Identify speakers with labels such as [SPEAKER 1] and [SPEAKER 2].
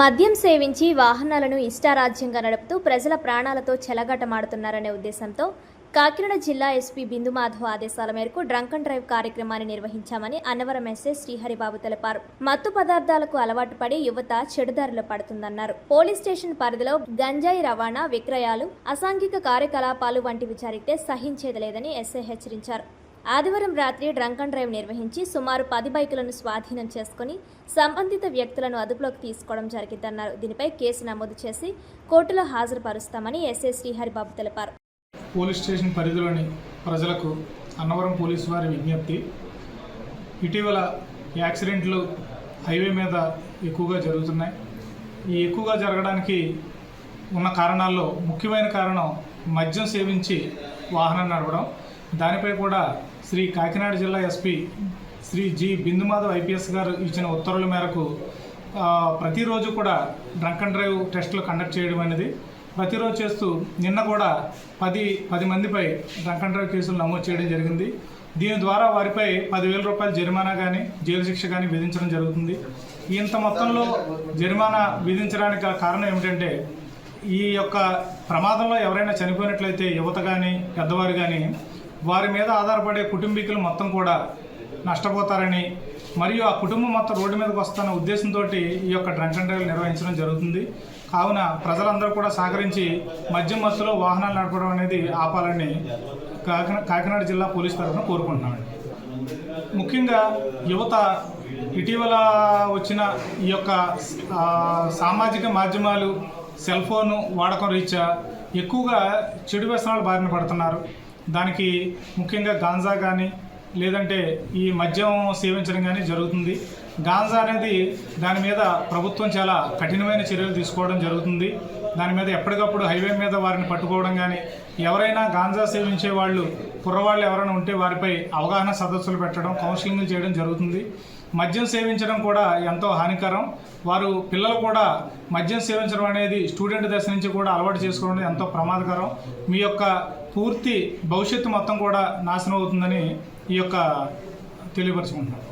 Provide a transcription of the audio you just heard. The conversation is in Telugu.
[SPEAKER 1] మద్యం సేవించి వాహనాలను ఇష్టారాజ్యంగా నడుపుతూ ప్రజల ప్రాణాలతో చెలగాటమాడుతున్నారనే ఉద్దేశంతో కాకినాడ జిల్లా ఎస్పీ బిందుమాధవ్ ఆదేశాల మేరకు డ్రంక్ అండ్ డ్రైవ్ కార్యక్రమాన్ని నిర్వహించామని అన్నవరం ఎస్ఏ శ్రీహరిబాబు తెలిపారు. మత్తు పదార్థాలకు అలవాటు పడి యువత చెడుదారిలో పడుతుందన్నారు. పోలీస్ స్టేషన్ పరిధిలో గంజాయి రవాణా విక్రయాలు అసాంఘిక కార్యకలాపాలు వంటివి జరిగితే సహించేది లేదని ఎస్ఐ హెచ్చరించారు. ఆదివారం రాత్రి డ్రంక్ అండ్ డ్రైవ్ నిర్వహించి సుమారు పది బైకులను స్వాధీనం చేసుకుని సంబంధిత వ్యక్తులను అదుపులోకి తీసుకోవడం జరిగిందన్నారు. దీనిపై కేసు నమోదు చేసి కోర్టులో హాజరుపరుస్తామని ఎస్ఐ శ్రీహరిబాబు తెలిపారు.
[SPEAKER 2] పోలీస్ స్టేషన్ పరిధిలోని ప్రజలకు అన్నవరం పోలీసు వారి విజ్ఞప్తి ఇటీవల యాక్సిడెంట్లు హైవే మీద ఎక్కువగా జరుగుతున్నాయి. ఈ ఎక్కువగా జరగడానికి ఉన్న కారణాల్లో ముఖ్యమైన కారణం మద్యం సేవించి వాహనం నడపడం. దానిపై కూడా శ్రీ కాకినాడ జిల్లా SP Shri G Bindumadhav IPS గారు ఇచ్చిన ఉత్తర్వుల మేరకు ప్రతిరోజు కూడా డ్రంక్ అండ్ డ్రైవ్ టెస్టులు కండక్ట్ చేయడం అనేది. ప్రతిరోజు చేస్తూ నిన్న కూడా పది పది మందిపై డ్రంక్ అండ్ డ్రైవ్ కేసులు నమోదు చేయడం జరిగింది. దీని ద్వారా వారిపై పదివేల రూపాయల జరిమానా కానీ జైలు శిక్ష కానీ విధించడం జరుగుతుంది. ఇంత మొత్తంలో జరిమానా విధించడానికి కారణం ఏమిటంటే ఈ యొక్క ప్రమాదంలో ఎవరైనా చనిపోయినట్లయితే యువత కానీ పెద్దవారు కానీ వారి మీద ఆధారపడే కుటుంబీకులు మొత్తం కూడా నష్టపోతారని మరియు ఆ కుటుంబం మొత్తం రోడ్డు మీదకి వస్తున్న ఉద్దేశంతో ఈ యొక్క డ్రంక్ అండ్ డ్రైవ్ నిర్వహించడం జరుగుతుంది. కావున ప్రజలందరూ కూడా సహకరించి మద్యం మత్తులో వాహనాలు నడపడం అనేది ఆపాలని కాకినాడ కాకినాడ జిల్లా పోలీస్ తరఫున కోరుకుంటున్నామండి. ముఖ్యంగా యువత ఇటీవల వచ్చిన ఈ యొక్క సామాజిక మాధ్యమాలు సెల్ ఫోను వాడకం రీత్యా ఎక్కువగా చెడు వ్యసనాలు బారిన పడుతున్నారు. దానికి ముఖ్యంగా గాంజా కానీ లేదంటే ఈ మద్యం సేవించడం కానీ జరుగుతుంది. గాంజా అనేది దాని మీద ప్రభుత్వం చాలా కఠినమైన చర్యలు తీసుకోవడం జరుగుతుంది. దాని మీద ఎప్పటికప్పుడు హైవే మీద వారిని పట్టుకోవడం కానీ ఎవరైనా గాంజా సేవించే వాళ్ళు కుర్రవాళ్ళు ఎవరైనా ఉంటే వారిపై అవగాహన సదస్సులు పెట్టడం కౌన్సిలింగ్లు చేయడం జరుగుతుంది. మద్యం సేవించడం కూడా ఎంతో హానికరం. వారు పిల్లలు కూడా మద్యం సేవించడం అనేది స్టూడెంట్ దశ నుంచి కూడా అలవాటు చేసుకోవడం ఎంతో ప్రమాదకరం. మీ యొక్క పూర్తి భవిష్యత్తు మొత్తం కూడా నాశనం అవుతుందని ఈ యొక్క తెలియపరచుకుంటున్నాను.